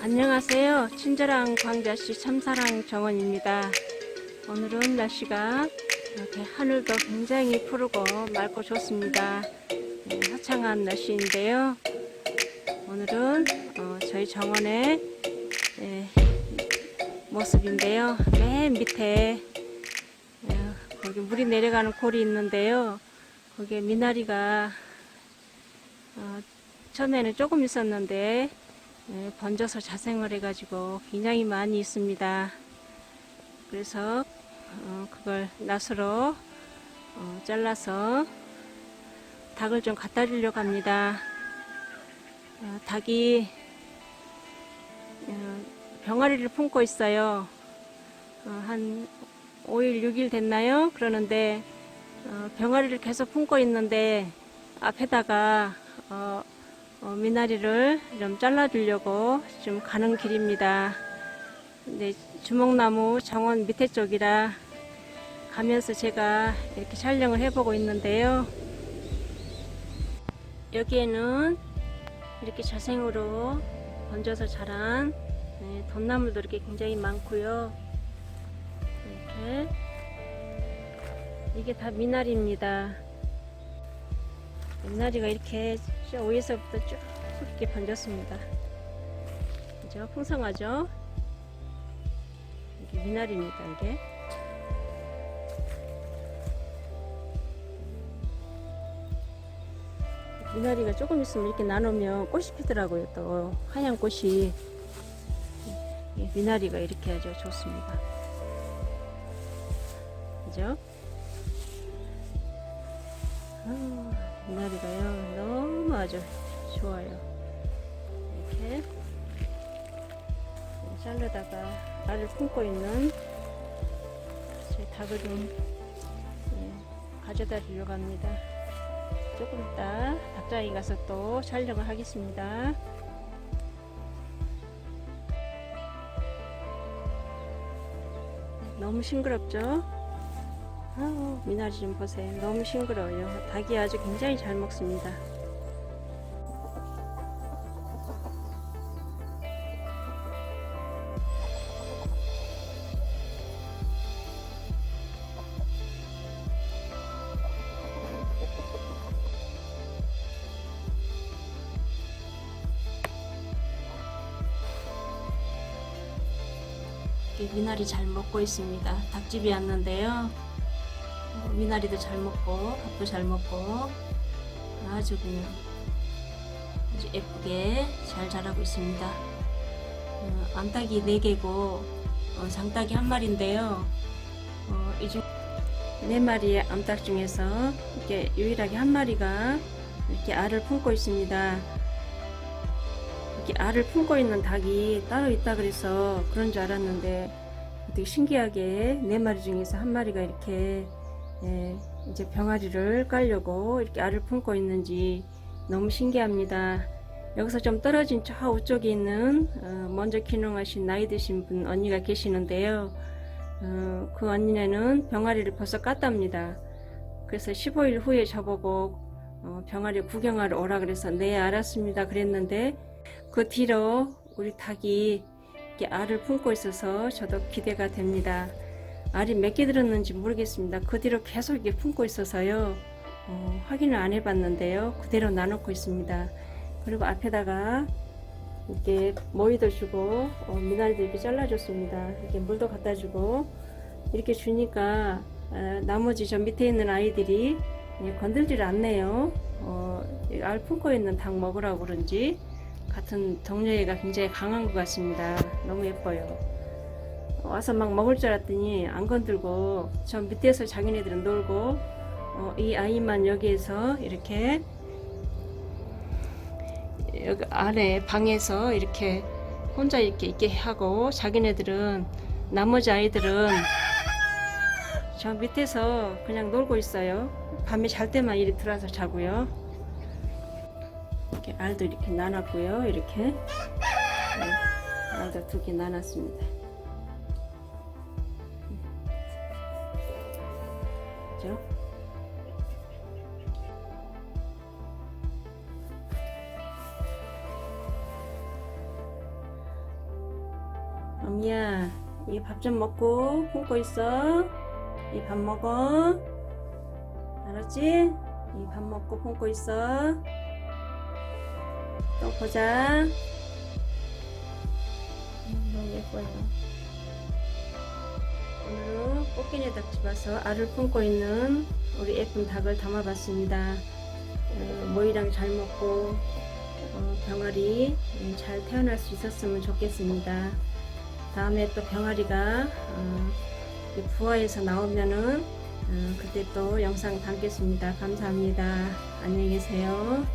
안녕하세요. 친절한 광자씨 참사랑 정원입니다. 오늘은 날씨가 이렇게 하늘도 굉장히 푸르고 맑고 좋습니다. 네, 화창한 날씨인데요. 오늘은 어, 저희 정원의 네, 모습인데요. 맨 밑에 어, 거기 물이 내려가는 골이 있는데요. 거기에 미나리가 어, 처음에는 조금 있었는데 네, 번져서 자생을 해가지고 굉장히 많이 있습니다. 그래서 어, 그걸 낫으로 어, 잘라서 닭을 좀 갖다 주려고 합니다. 어, 닭이 어, 병아리를 품고 있어요. 어, 한 5일, 6일 됐나요? 그러는데 어, 병아리를 계속 품고 있는데 앞에다가 어, 어, 미나리를 좀 잘라주려고 좀 가는 길입니다. 근데 주먹나무 정원 밑에 쪽이라 가면서 제가 이렇게 촬영을 해보고 있는데요. 여기에는 이렇게 자생으로 번져서 자란 네, 돈나물도 이렇게 굉장히 많고요. 이렇게 이게 다 미나리입니다. 미나리가 이렇게 저 위에서부터 쭉 이렇게 번졌습니다. 그죠? 풍성하죠? 이게 미나리입니다, 이게. 미나리가 조금 있으면 이렇게 나누면 꽃이 피더라고요, 또. 하얀 꽃이. 이 미나리가 이렇게 아주 좋습니다. 그죠? 아, 미나리가요. 너무 아주 좋아요. 이렇게 자르다가 알을 품고 있는 제 닭을 좀 예, 가져다 주려고 합니다. 조금 이따 닭장에 가서 또 촬영을 하겠습니다. 너무 싱그럽죠? 아우, 미나리 좀 보세요. 너무 싱그러워요. 닭이 아주 굉장히 잘 먹습니다. 미나리 잘 먹고 있습니다. 닭집이 왔는데요. 미나리도 잘 먹고 밥도 잘 먹고 아주 그냥 아주 예쁘게 잘 자라고 있습니다. 어, 암탉이 4개고 어, 장닭이 한 마리인데요. 어, 이중 4마리의 암탉 중에서 이렇게 유일하게 한 마리가 이렇게 알을 품고 있습니다. 이렇게 알을 품고 있는 닭이 따로 있다 그래서 그런 줄 알았는데 되게 신기하게 4마리 중에서 한 마리가 이렇게 예, 이제 병아리를 깔려고 이렇게 알을 품고 있는지 너무 신기합니다. 여기서 좀 떨어진 저 우쪽에 있는 어, 먼저 귀농하신 나이 드신 분 언니가 계시는데요. 어, 그 언니네는 병아리를 벌써 깠답니다. 그래서 15일 후에 저보고 어, 병아리 구경하러 오라 그래서 네 알았습니다 그랬는데 그 뒤로 우리 닭이 알을 품고 있어서 저도 기대가 됩니다. 알이 몇 개 들었는지 모르겠습니다. 그 뒤로 계속 이렇게 품고 있어서요. 어, 확인을 안 해봤는데요. 그대로 나놓고 있습니다. 그리고 앞에다가 이렇게 모이도 주고 어, 미나리도 이렇게 잘라줬습니다. 이렇게 물도 갖다 주고 이렇게 주니까 어, 나머지 저 밑에 있는 아이들이 예, 건들질 않네요. 어, 이알 품고 있는 닭 먹으라고 그런지 같은 동료애가 굉장히 강한 것 같습니다. 너무 예뻐요. 와서 막 먹을 줄 알았더니 안 건들고 저 밑에서 자기네들은 놀고 어, 이 아이만 여기에서 이렇게 여기 안에 방에서 이렇게 혼자 이렇게 있게 하고 자기네들은 나머지 아이들은 저 밑에서 그냥 놀고 있어요. 밤에 잘 때만 이리 들어와서 자고요. 이렇게 알도 이렇게 나눴고요. 이렇게 네, 알도 두 개 나눴습니다. 그죠? 어미야, 이 밥 좀 먹고 품고 있어. 이 밥 먹어. 알았지? 이 밥 먹고 품고 있어. 또 보자. 음, 너무 예뻐요. 꽃게네 닭 집에서 알을 품고 있는 우리 예쁜 닭을 담아봤습니다. 어, 모이랑 잘 먹고 어, 병아리 음, 잘 태어날 수 있었으면 좋겠습니다. 다음에 또 병아리가 어, 이 부화해서 나오면은 어, 그때 또 영상 담겠습니다. 감사합니다. 안녕히 계세요.